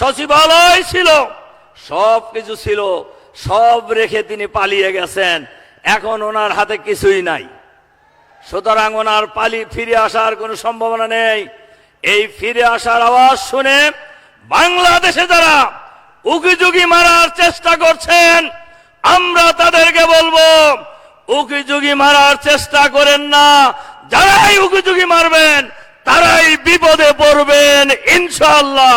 সচিবালয় ছিল, সব কিছু ছিল, সব রেখে তিনি পালিয়ে গেছেন। এখন ওনার হাতে কিছুই নাই। সুতরাং ওনার পালি ফিরে আসার কোনো সম্ভাবনা নেই। এই ফিরে আসার আওয়াজ শুনে বাংলাদেশে যারা উকিঝুঁকি মারার চেষ্টা করছেন, আমরা তাদেরকে বলব উকিঝুঁকি মারার চেষ্টা করেন না। যারাই উকিঝুঁকি মারবেন, তারাই বিপদে পড়বেন ইনশাল্লাহ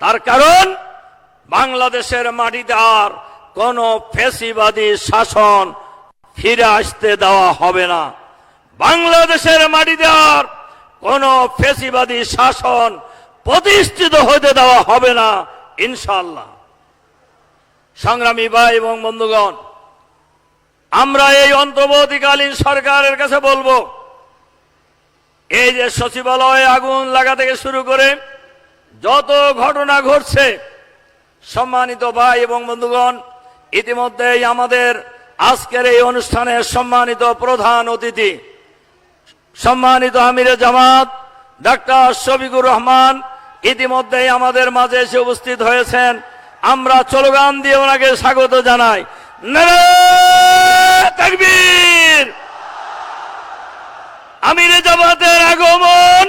তার কারণ, বাংলাদেশের মাটিতে আর কোন ফেসিবাদী শাসন ফিরে আসতে দেওয়া হবে না। বাংলাদেশের মাটিতে আর কোন ফেসিবাদী শাসন প্রতিষ্ঠিত হতে দেওয়া হবে না ইনশাল্লাহ সংগ্রামী ভাই এবং বন্ধুগণ, আমরা এই অন্তর্বর্তীকালীন সরকারের কাছে বলব, এই যে সচিবালয়ে আগুন লাগা থেকে শুরু করে যত ঘটনা ঘটছে, সম্মানিত ভাই এবং বন্ধুগণ, ইতিমধ্যেই আমাদের আজকের এই অনুষ্ঠানে সম্মানিত প্রধান অতিথি, সম্মানিত আমিরে জামাত, ডাক্তার শফিকুর রহমান, ইতিমধ্যেই আমাদের মাঝে এসে উপস্থিত হয়েছেন। আমরা চলগান দিয়ে ওনাকে স্বাগত জানাই। তাকবীর! আমিরে জামাতের আগমন!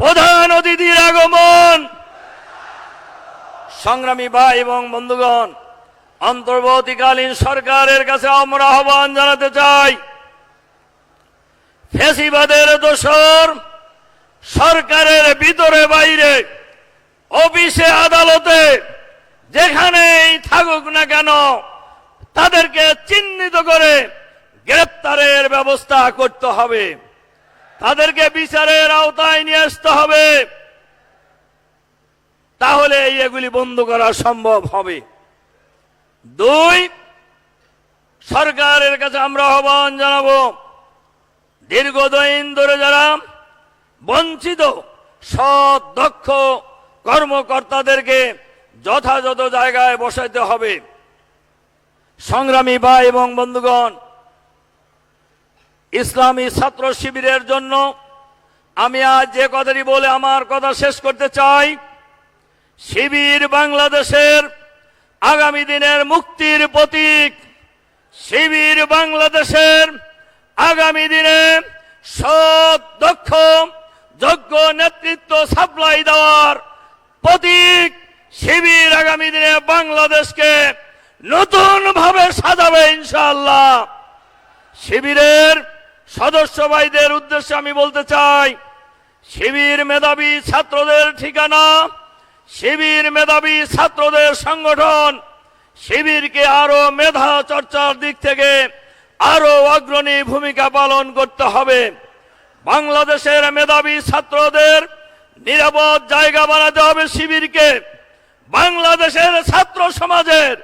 প্রধান অতিথির আগমন। সংগ্রামী ভাই এবং বন্ধুগণ, অন্তর্বর্তীকালীন সরকারের কাছে আমরা আহ্বান জানাতে চাই, ফেসিবাদের দোষর সরকারের ভিতরে বাইরে, অফিসে, আদালতে, যেখানেই থাকুক না কেন, তাদেরকে চিহ্নিত করে গ্রেপ্তারের ব্যবস্থা করতে হবে। তাদেরকে বিচারের আওতায় নিয়ে আসতে হবে। তাহলে এগুলি বন্ধ করা সম্ভব হবে। দুই, সরকারের কাছে আমরা আহ্বান জানাব, দীর্ঘদিন ধরে যারা বঞ্চিত সৎ দক্ষ কর্মকর্তাদেরকে যথাযথ জায়গায় বসাইতে হবে। সংগ্রামী ভাই এবং বন্ধুগণ ইসলামী ছাত্র শিবিরের জন্য আমি আজ যে কথাটি বলে আমার কথা শেষ করতে চাই, শিবির বাংলাদেশের আগামী দিনের মুক্তির প্রতীক। শিবির বাংলাদেশের আগামী দিনে সৎ, দক্ষ, যোগ্য নেতৃত্ব সাপ্লাই দেওয়ার প্রতীক শিবির আগামী দিনে বাংলাদেশকে নতুন ভাবে সাজাবে ইনশাআল্লাহ। শিবিরের সদস্য ভাইদের উদ্দেশ্যে আমি বলতে চাই, শিবির মেধাবী ছাত্রদের ঠিকানা, শিবির মেধাবী ছাত্রদের সংগঠন, শিবিরকে আরও মেধা চর্চার দিক থেকে আরও অগ্রণী ভূমিকা পালন করতে হবে। বাংলাদেশের মেধাবী ছাত্রদের নিরাপদ জায়গা বানাতে হবে শিবিরকে। বাংলাদেশের ছাত্র সমাজের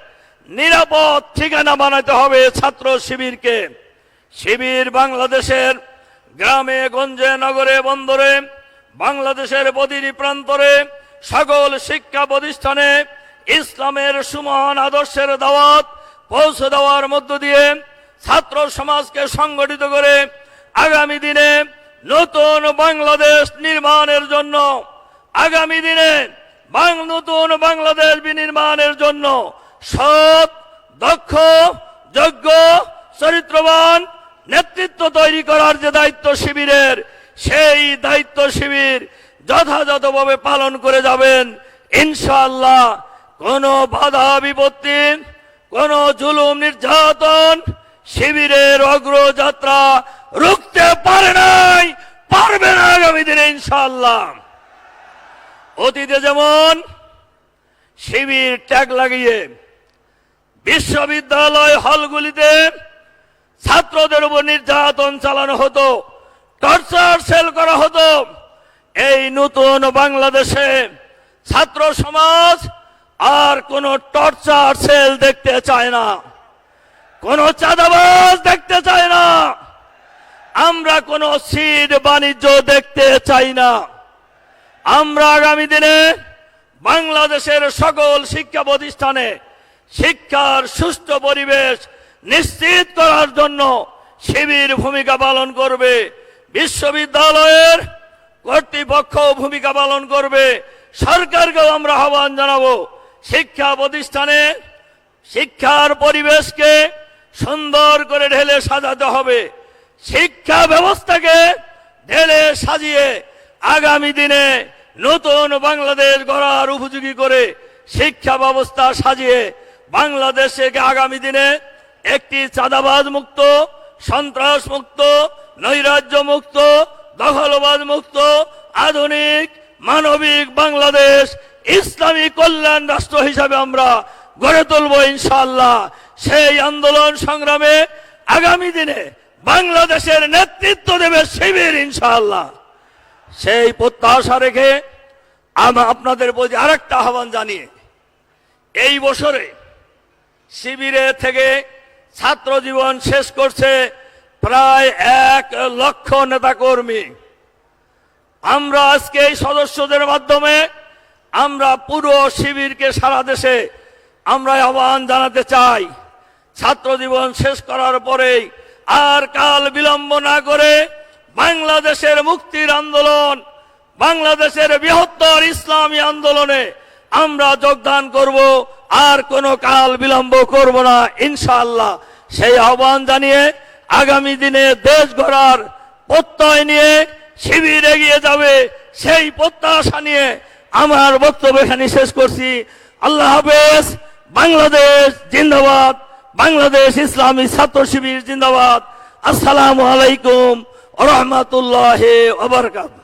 নিরাপদ ঠিকানা বানাতে হবে ছাত্র শিবিরকে। শিবির বাংলাদেশের গ্রামে, গঞ্জে, নগরে, বন্দরে, বাংলাদেশের প্রতিটি প্রান্তরে সকল শিক্ষা প্রতিষ্ঠানে ইসলামের সুমহান আদর্শের দাওয়াত পৌঁছে দেওয়ার মধ্য দিয়ে ছাত্র সমাজকে সংগঠিত করে আগামী দিনে নতুন বাংলাদেশ নির্মাণের জন্য, আগামী দিনে নতুন বাংলাদেশ বিনির্মাণের জন্য সৎ, দক্ষ, যোগ্য, চরিত্রবান নেতৃত্ব তৈরি করার যে দায়িত্ব শিবিরের, সেই দায়িত্ব শিবির যথাযথভাবে পালন করে যাবেন। ইনশাআল্লাহ কোন বাধা বিপত্তি, কোন জুলুম নির্যাতন শিবিরের অগ্রযাত্রা রুখতে পারে নাই, পারবে না আগামী দিনে ইনশাআল্লাহ। অতীতে যেমন শিবির ট্যাগ লাগিয়ে বিশ্ববিদ্যালয় হলগুলিতে ছাত্রদের উপর নির্যাতন চালানো হতো, টর্চার সেল করা হতো। এই নতুন বাংলাদেশে ছাত্র সমাজ আর কোন টর্চার সেল দেখতে চায় না, কোন চাঁদাবাজ দেখতে চায় না। আমরা কোন সিড বাণিজ্য দেখতে চাই না। আমরা আগামী দিনে বাংলাদেশের সকল শিক্ষা প্রতিষ্ঠানে শিক্ষার সুষ্ঠু পরিবেশ নিশ্চিত করার জন্য শিবির ভূমিকা পালন করবে। বিশ্ববিদ্যালয়ের কর্তৃপক্ষ ভূমিকা পালন করবে। সরকারকেও আমরা আহ্বান জানাব, শিক্ষা প্রতিষ্ঠানে শিক্ষার পরিবেশকে সুন্দর করে ঢেলে সাজাতে হবে। শিক্ষা ব্যবস্থাকে ঢেলে সাজিয়ে আগামী দিনে নতুন বাংলাদেশ গড়ার উপযোগী করে শিক্ষা ব্যবস্থা সাজিয়ে বাংলাদেশকে আগামী দিনে একটি চাঁদাবাজ মুক্ত, সন্ত্রাস মুক্ত, নৈরাজ্য মুক্ত দখলবাদ মুক্ত, আধুনিক, মানবিক বাংলাদেশ, ইসলামী কল্যাণ রাষ্ট্র হিসাবে আমরা গড়ে তুলব ইনশাল্লাহ সেই আন্দোলন সংগ্রামে আগামী দিনে বাংলাদেশের নেতৃত্ব দেবে শিবির ইনশাল্লাহ সেই প্রত্যাশা রেখে আমি আপনাদের প্রতি আরেকটা আহ্বান জানিয়ে, এই বছরে শিবিরে থেকে ছাত্র জীবন শেষ করছে প্রায় এক লক্ষ নেতাকর্মী। আমরা আজকে এই সদস্যদের মাধ্যমে আমরা পুরো শিবিরকে সারা দেশে আমরা আহ্বান জানাতে চাই। ছাত্র জীবন শেষ করার পরেই আর কাল বিলম্ব না করে বাংলাদেশের মুক্তির আন্দোলন, বাংলাদেশের বৃহত্তর ইসলামী আন্দোলনে আমরা যোগদান করব। আর কোনো কাল বিলম্ব করব না, ইনশাআল্লাহ। সেই আহ্বান জানিয়ে আগামী দিনে দেশ গড়ার প্রত্যয় নিয়ে শিবির এগিয়ে যাবে, সেই প্রত্যাশা নিয়ে আমার বক্তব্য এখানে শেষ করছি। আল্লাহ হাফেজ, বাংলাদেশ জিন্দাবাদ, বাংলাদেশ ইসলামী ছাত্র শিবির জিন্দাবাদ। আসসালামু আলাইকুম রহমতুল্লাহ ওবরকাত